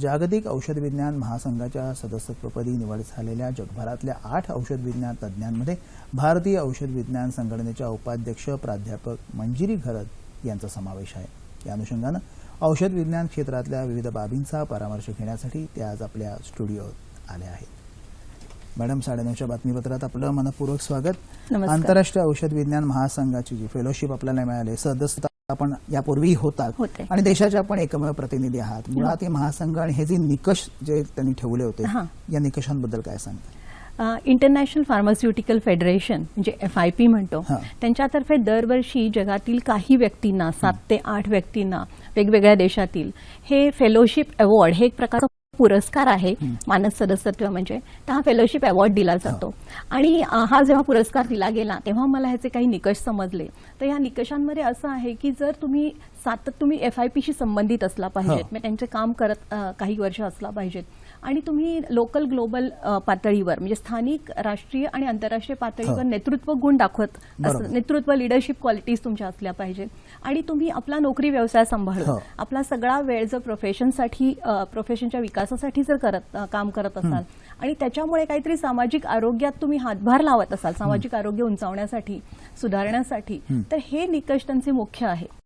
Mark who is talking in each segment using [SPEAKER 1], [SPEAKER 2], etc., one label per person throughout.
[SPEAKER 1] जागतिक औषध विज्ञान महासंघाच्या सदस्यत्वपदी निवड झालेल्या जगभरातल्या आठ औषध विज्ञान तज्ज्ञांमध्ये भारतीय औषध विज्ञान संघटनेच्या उपाध्यक्ष प्राध्यापक मंजिरी घरत यांचा समावेश आहे. या अनुषंगानं औषध विज्ञान क्षेत्रातल्या विविध बाबींचा परामर्श घेण्यासाठी ते आज आपल्या स्टुडिओत आले आहेत. मॅडम साडेनऊच्या बातमीपत्रात आपलं मनपूर्वक स्वागत. आंतरराष्ट्रीय औषध विज्ञान महासंघाची जी फेलोशिप आपल्याला मिळाली सदस्यता आपण यापूर्वी होतात
[SPEAKER 2] होते.
[SPEAKER 1] आणि देशाचे आपण एकमेव प्रतिनिधी आहात मुळात महासंघ आणि हे जे निकष जे त्यांनी ठेवले होते
[SPEAKER 2] हा.
[SPEAKER 1] या निकषांबद्दल काय सांगता
[SPEAKER 2] इंटरनॅशनल फार्मास्युटिकल फेडरेशन म्हणजे एफ आय पी म्हणतो. त्यांच्यातर्फे दरवर्षी जगातील काही व्यक्तींना सात ते आठ व्यक्तींना वेगवेगळ्या देशातील हे फेलोशिप अवॉर्ड हे एक प्रकारचा पुरस्कार आहे मानस सदस्यत्व म्हणजे तर हा फेलोशिप अवॉर्ड दिला जातो. आणि हा जेव्हा पुरस्कार दिला गेला तेव्हा मला ह्याचे काही निकष समजले. तर या निकषांमध्ये असं आहे की जर तुम्ही सातत तुम्ही एफ आय पीशी संबंधित असला पाहिजेत. म्हणजे त्यांचे काम करत अ, काही वर्ष असला पाहिजेत आणि तुम्ही लोकल ग्लोबल पातळीवर म्हणजे स्थानिक राष्ट्रीय आणि आंतरराष्ट्रीय पातळीवर. नेतृत्व गुण दाखवत. नेतृत्व लिडरशिप क्वालिटीज तुमच्या असल्या पाहिजेत आणि तुम्ही आपला नोकरी व्यवसाय सांभाळून. आपला सगळा वेळ जर प्रोफेशनसाठी प्रोफेशनच्या विकासासाठी जर करत काम करत असाल आणि त्याच्यामुळे काहीतरी सामाजिक आरोग्यात तुम्ही हातभार लावत असाल सामाजिक आरोग्य उंचावण्यासाठी सुधारण्यासाठी तर हे निकष त्यांचे मुख्य आहे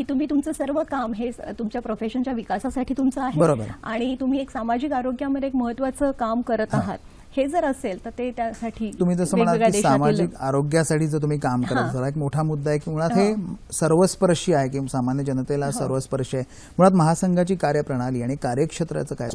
[SPEAKER 2] की तुम्ही तुमचं सर्व काम हे तुमच्या प्रोफेशनच्या विकासासाठी तुमचं आहे.
[SPEAKER 1] बरोबर.
[SPEAKER 2] आणि तुम्ही एक सामाजिक आरोग्यामध्ये एक महत्वाचं काम करत आहात. हे जर असेल तर ते त्यासाठी
[SPEAKER 1] तुम्ही जसं म्हणाल की सामाजिक आरोग्यासाठी जर तुम्ही काम करत. असाल एक मोठा मुद्दा आहे की मुळात हे सर्वस्पर्शी आहे की सामान्य जनतेला सर्वस्पर्शी आहे. मुळात महासंघाची कार्यप्रणाली आणि कार्यक्षेत्राचं काय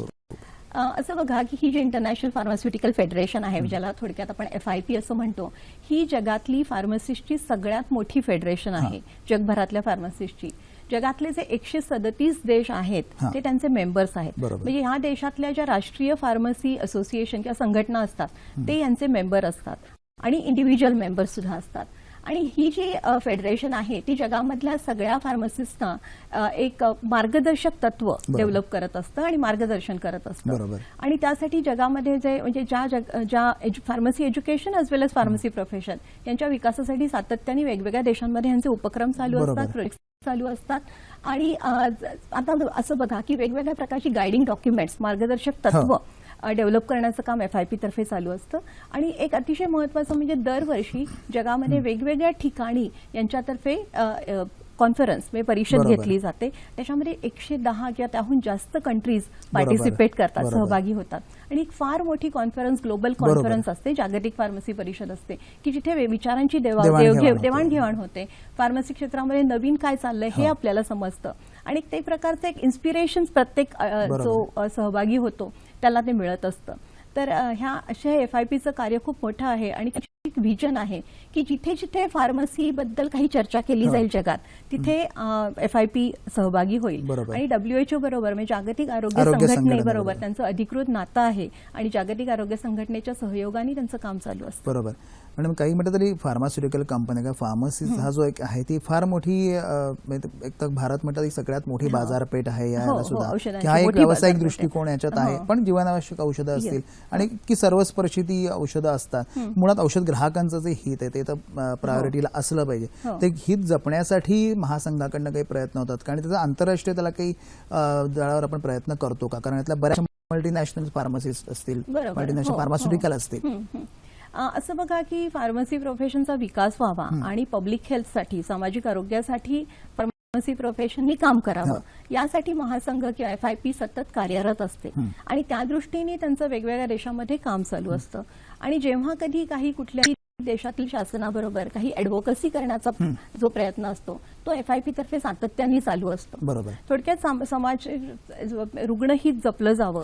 [SPEAKER 2] असं बघा की ही जी इंटरनॅशनल फार्मास्युटिकल फेडरेशन आहे ज्याला थोडक्यात आपण एफ आय पी असं म्हणतो ही जगातली फार्मसिस्टची सगळ्यात मोठी फेडरेशन आहे जगभरातल्या फार्मसिस्टची जगातले जे एकशे सदतीस देश आहेत. ते त्यांचे मेंबर्स आहेत. म्हणजे ह्या देशातल्या ज्या राष्ट्रीय फार्मसी असोसिएशन किंवा संघटना असतात ते यांचे मेंबर असतात. आणि इंडिव्हिज्युअल मेंबर सुद्धा असतात. आणि ही जी फेडरेशन आहे ती जगामधल्या सगळ्या फार्मसिस्टना एक मार्गदर्शक तत्व डेव्हलप करत असतं आणि मार्गदर्शन करत असतं. आणि त्यासाठी जगामध्ये जे म्हणजे ज्या ज्या pharmacy education as well as pharmacy profession यांच्या विकासासाठी सातत्याने वेगवेगळ्या देशांमध्ये यांचे उपक्रम चालू. असतात प्रोजेक्ट चालू असतात आणि आता असं बघा की वेगवेगळ्या प्रकारची गायडिंग डॉक्युमेंट्स मार्गदर्शक तत्व. डेव्हलप करण्याचं काम एफ आय पी तर्फे चालू असतं आणि एक अतिशय महत्वाचं म्हणजे दरवर्षी जगामध्ये वेगवेगळ्या ठिकाणी यांच्यातर्फे कॉन्फरन्स म्हणजे परिषद. घेतली जाते त्याच्यामध्ये एकशे दहा किंवा त्याहून जास्त कंट्रीज पार्टिसिपेट करतात. सहभागी होतात आणि एक फार मोठी कॉन्फरन्स ग्लोबल. कॉन्फरन्स असते जागतिक फार्मसी परिषद असते की जिथे विचारांची
[SPEAKER 1] देवाणघेवाण
[SPEAKER 2] देवाणघेवाण
[SPEAKER 1] होते.
[SPEAKER 2] फार्मसी क्षेत्रामध्ये नवीन काय चाललंय हे. आपल्याला समजतं आणि ते प्रकारचं एक इन्स्पिरेशन प्रत्येक. जो सहभागी होतो त्याला ते मिळत असतं तर ह्या अशा एफ आय पीचं कार्य खूप मोठं आहे आणि एक विजन आहे की जिथे जिथे फार्मसी बद्दल काही चर्चा केली. जाईल जगात तिथे एफ आय पी सहभागी होईल. आणि डब्ल्यूएचओ बरोबर म्हणजे जागतिक आरोग्य संघटनेबरोबर. त्यांचं अधिकृत नातं आहे आणि जागतिक आरोग्य संघटनेच्या सहयोगाने त्यांचं काम चालू असतं
[SPEAKER 1] बरोबर मॅडम काही म्हटलं तरी फार्मास्युटिकल कंपन्या किंवा फार्मसी हा जो एक आहे ती फार मोठी म्हणजे एक तर भारत म्हटलं ती सगळ्यात मोठी बाजारपेठ आहे
[SPEAKER 2] हो,
[SPEAKER 1] याला
[SPEAKER 2] हो,
[SPEAKER 1] सुद्धा
[SPEAKER 2] औषधांची
[SPEAKER 1] की हा एक व्यावसायिक. दृष्टिकोन याच्यात आहे
[SPEAKER 2] हो.
[SPEAKER 1] पण जीवनावश्यक औषधं असतील आणि की सर्वस्पर्शी ती औषधं असतात मुळात औषध ग्राहकांचं जे हित आहे ते तर प्रायोरिटीला असलं पाहिजे
[SPEAKER 2] हो.
[SPEAKER 1] ते हित जपण्यासाठी महासंघाकडनं काही प्रयत्न होतात कारण त्याचा आंतरराष्ट्रीय त्याला काही दळावर आपण प्रयत्न करतो का कारण यातल्या बऱ्याच मल्टीनॅशनल फार्मसिस्ट असतील. मल्टीनॅशनल
[SPEAKER 2] हो,
[SPEAKER 1] फार्मास्युटिकल
[SPEAKER 2] हो.
[SPEAKER 1] असतील
[SPEAKER 2] हं, हं. असं बघा की फार्मसी प्रोफेशनचा विकास व्हावा आणि पब्लिक हेल्थसाठी सामाजिक आरोग्यासाठी फार्मसी प्रोफेशननी काम करावं. यासाठी महासंघ किंवा एफ आय पी सतत कार्यरत असते. आणि त्या दृष्टीने त्यांचं वेगवेगळ्या देशामध्ये काम चालू असतं. आणि जेव्हा कधी काही कुठल्याही देशातील शासनाबरोबर काही ऍडव्होकसी करण्याचा जो प्रयत्न असतो तो एफ आय पी तर्फे सातत्याने चालू असतो.
[SPEAKER 1] बरोबर.
[SPEAKER 2] थोडक्यात साम- समाज रुग्णहित जपलं जावं.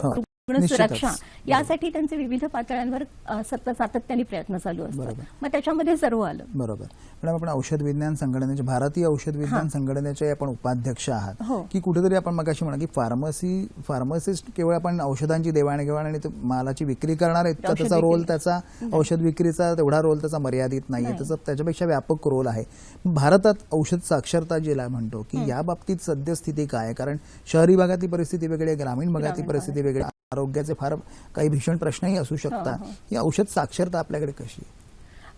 [SPEAKER 1] निश्चितच.
[SPEAKER 2] सुरक्षा यासाठी त्यांचे विविध पातळ्यांवर सातत्याने प्रयत्न चालू असतात. मग त्याच्यामध्ये सर्व आलं.
[SPEAKER 1] बरोबर. मॅडम आपण औषध विज्ञान संघटनेचे भारतीय औषध विज्ञान संघटनेचे आपण उपाध्यक्ष आहात.
[SPEAKER 2] हो.
[SPEAKER 1] की कुठेतरी आपण मगाशी म्हणा की फार्मसी फार्मासिस्ट केवळ आपण औषधांची देवाणघेवाण आणि ते मालाची विक्री करणार आहेत तर त्याचा रोल. त्याचा औषध विक्रीचा तेवढा रोल त्याचा मर्यादित
[SPEAKER 2] नाही.
[SPEAKER 1] त्याचा त्याच्यापेक्षा व्यापक रोल आहे. भारतात औषध साक्षरता जिला म्हणतो की या बाबतीत सद्यस्थिती काय कारण शहरी भागातली परिस्थिती वेगळी आहे ग्रामीण भागातली परिस्थिती वेगळी. आरोग्याचे फार काही भीषण प्रश्नही असू शकतात
[SPEAKER 2] हो, हो.
[SPEAKER 1] ही औषध साक्षरता आपल्याकडे कशी आहे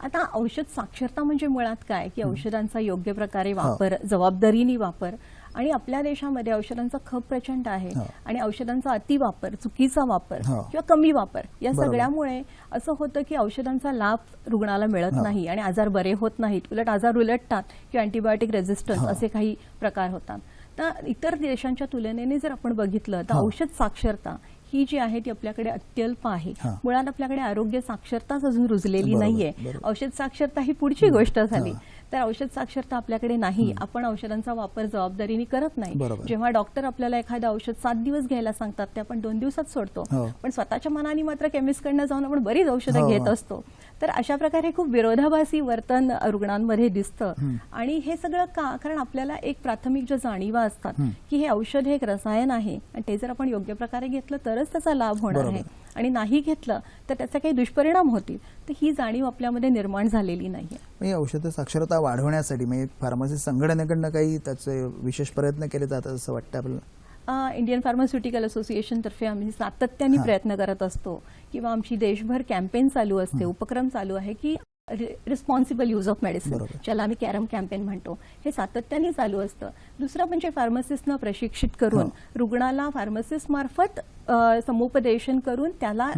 [SPEAKER 2] आता औषध साक्षरता म्हणजे मुळात काय की औषधांचा योग्य प्रकारे
[SPEAKER 1] हो.
[SPEAKER 2] वापर जबाबदारीने वापर आणि आपल्या देशामध्ये औषधांचा खप प्रचंड आहे
[SPEAKER 1] हो.
[SPEAKER 2] आणि औषधांचा अतिवापर चुकीचा वापर
[SPEAKER 1] हो.
[SPEAKER 2] किंवा कमी वापर या. सगळ्यामुळे असं होतं की औषधांचा लाभ रुग्णाला मिळत
[SPEAKER 1] हो.
[SPEAKER 2] नाही आणि आजार बरे होत नाहीत उलट आजार उलटतात किंवा अँटीबायोटिक रेझिस्टन्स
[SPEAKER 1] हो.
[SPEAKER 2] असे काही प्रकार होतात तर इतर देशांच्या तुलनेने जर आपण बघितलं तर
[SPEAKER 1] हो.
[SPEAKER 2] औषध साक्षरता ही जी आहे ती आपल्याकडे अत्यल्प आहे. मुळात आपल्याकडे आरोग्य साक्षरताच अजून रुजलेली नाहीये. औषध साक्षरता ही पुढची गोष्ट झाली. तर औषध साक्षरता आपल्याकडे नाही आपण औषधांचा वापर जबाबदारीने करत नाही. जेव्हा डॉक्टर आपल्याला एखादं औषध सात दिवस घ्यायला सांगतात ते आपण दोन दिवसात सोडतो
[SPEAKER 1] हो.
[SPEAKER 2] पण स्वतःच्या मनाने मात्र केमिस्टकडनं जाऊन आपण बरीच औषधं
[SPEAKER 1] हो,
[SPEAKER 2] घेत. असतो तर अशा प्रकारे खूप विरोधाभासी वर्तन रुग्णांमध्ये दिसतं. आणि हे सगळं का कारण आपल्याला एक प्राथमिक ज्या जाणीवा असतात. की हे औषध हे एक रसायन आहे आणि ते जर आपण योग्य प्रकारे घेतलं तरच त्याचा लाभ होणार. आहे आणि नाही घेतलं तर त्याचे काही दुष्परिणाम होतील तर ही जाणीव आपल्यामध्ये निर्माण झालेली
[SPEAKER 1] म्हणजे औषध साक्षरता वाढवण्यासाठी म्हणजे फार्मसी संघटनेकडनं काही त्याचे विशेष प्रयत्न केले जातात असं वाटतं आपल्याला
[SPEAKER 2] इंडियन फार्मास्युटिकल असोसिएशन तर्फे आम्ही सातत्याने. प्रयत्न करत असतो किंवा आमची देशभर कॅम्पेन चालू असते उपक्रम चालू आहे की रिस्पॉन्सिबल यूज ऑफ मेडिसिन. ज्याला आम्ही कॅरम कॅम्पेन म्हणतो हे सातत्याने चालू असतं दुसरं म्हणजे फार्मासिस्टनं प्रशिक्षित करून. रुग्णाला फार्मासिस्ट मार्फत समुपदेशन करून त्याला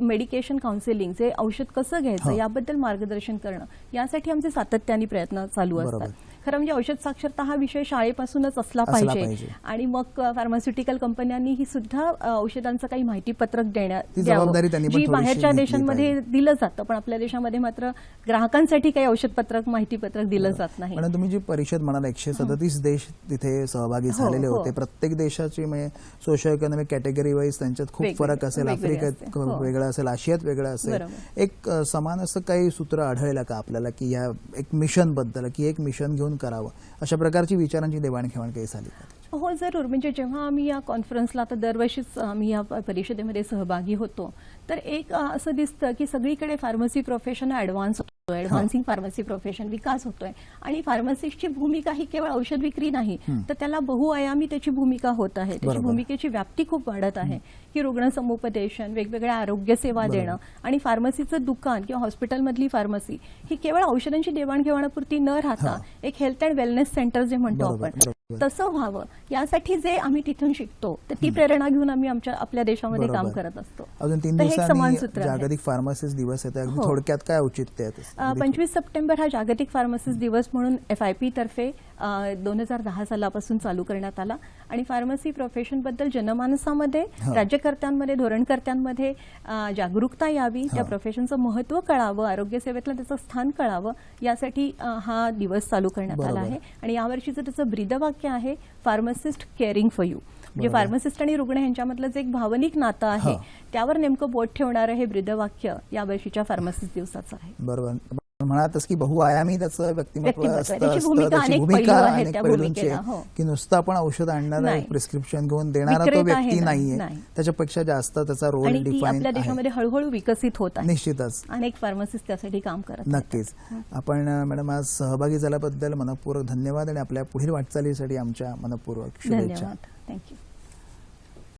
[SPEAKER 2] मेडिकेशन काउन्सिलिंग जे औषध कसं घ्यायचं. याबद्दल मार्गदर्शन करणं यासाठी आमचे सातत्याने प्रयत्न चालू. असतात खरं म्हणजे औषध साक्षरता हा विषय शाळेपासूनच असला पाहिजे. आणि मग फार्मास्युटिकल कंपन्यांनी ही सुद्धा औषधांचं काही माहितीपत्रक देण्यात
[SPEAKER 1] ती
[SPEAKER 2] द्यावं.
[SPEAKER 1] जबाबदारी त्यांनी पण
[SPEAKER 2] जी बाहेरच्या देशांमध्ये. दिलं जातं पण आपल्या देशामध्ये मात्र ग्राहकांसाठी काही औषधपत्रक माहितीपत्रक दिलं जात नाही
[SPEAKER 1] म्हणून तुम्ही जी परिषद म्हणाल एकशे सदतीस देश तिथे सहभागी
[SPEAKER 2] हो,
[SPEAKER 1] झालेले
[SPEAKER 2] हो.
[SPEAKER 1] होते प्रत्येक देशाची म्हणजे सोशो इकॉनॉमिक कॅटेगरी वाईज त्यांच्यात खूप फरक असेल आफ्रिकेत.
[SPEAKER 2] हो.
[SPEAKER 1] वेगळं असेल आशियात वेगळं असेल. एक समान असं काही सूत्र आढळलं का आपल्याला की या एक मिशनबद्दल की एक मिशन घेऊन करावं. अशा प्रकारची विचारांची देवाणघेवाण काही झाली
[SPEAKER 2] हो जरूर. म्हणजे जेव्हा आम्ही या कॉन्फरन्सला आता दरवर्षीच आम्ही या परिषदेमध्ये सहभागी होतो तर एक असं दिसतं की सगळीकडे pharmacy profession advance advancing pharmacy profession विकास होतोय आणि फार्मासिस्टची भूमिका ही केवळ औषध विक्री नाही. तर त्याला बहुआयामी त्याची भूमिका होत आहे त्याची. भूमिकेची व्याप्ती खूप वाढत आहे की रुग्ण समुपदेशन वेगवेगळ्या आरोग्य सेवा. देणं आणि फार्मसीचं दुकान किंवा हॉस्पिटलमधली फार्मसी ही केवळ औषधांची देवाणघेवाणापुरती न राहता. एक हेल्थ अँड वेलनेस सेंटर जे म्हणतो आपण. तसं व्हावं यासाठी जे आम्ही तिथून शिकतो तर ती प्रेरणा घेऊन आम्ही आमच्या आपल्या देशामध्ये काम. करत असतो
[SPEAKER 1] अजून तीन दिवसांनी. जागतिक फार्मासिस्ट दिवस येते अगदी
[SPEAKER 2] हो.
[SPEAKER 1] थोडक्यात काय औचित्य
[SPEAKER 2] पंचवीस सप्टेंबर हा जागतिक फार्मसिस्ट दिवस म्हणून एफ आय पी तर्फे दोन हजार दहा सालापासून चालू करण्यात आला आणि फार्मसी प्रोफेशनबद्दल जनमानसामध्ये. राज्यकर्त्यांमध्ये धोरणकर्त्यांमध्ये जागरूकता यावी त्या. प्रोफेशनचं महत्त्व कळावं आरोग्य सेवेतलं त्याचं स्थान कळावं यासाठी हा दिवस चालू करण्यात आला. आहे आणि यावर्षीचं त्याचं ब्रीदवाक्य आहे फार्मासिस्ट केअरिंग फॉर यू म्हणजे. फार्मासिस्ट आणि रुग्ण यांच्यामधलं जे एक भावनिक नातं आहे. त्यावर नेमकं बोट ठेवणारं हे ब्रीदवाक्य यावर्षीच्या फार्मासिस्ट दिवसाचं आहे
[SPEAKER 1] बरोबर म्हणातच की बहुआयामी त्याचं व्यक्तिमत्व. असतं
[SPEAKER 2] त्याची भूमिका अनेक
[SPEAKER 1] पैलूंची.
[SPEAKER 2] हो.
[SPEAKER 1] की नुसतं आपण औषध आणणारा. प्रिस्क्रिप्शन घेऊन देणारा तो व्यक्ती नाहीये
[SPEAKER 2] नाही.
[SPEAKER 1] त्याच्यापेक्षा जास्त त्याचा रोल डिफाईन
[SPEAKER 2] आपल्या देशामध्ये हळूहळू विकसित होत आहे
[SPEAKER 1] निश्चितच
[SPEAKER 2] अनेक फार्मसिस्ट त्यासाठी काम करत.
[SPEAKER 1] नक्कीच आपण मॅडम आज सहभागी झाल्याबद्दल मनपूर्वक धन्यवाद आणि आपल्या पुढील वाटचालीसाठी आमच्या मनपूर्वक शुभेच्छा
[SPEAKER 2] थँक्यू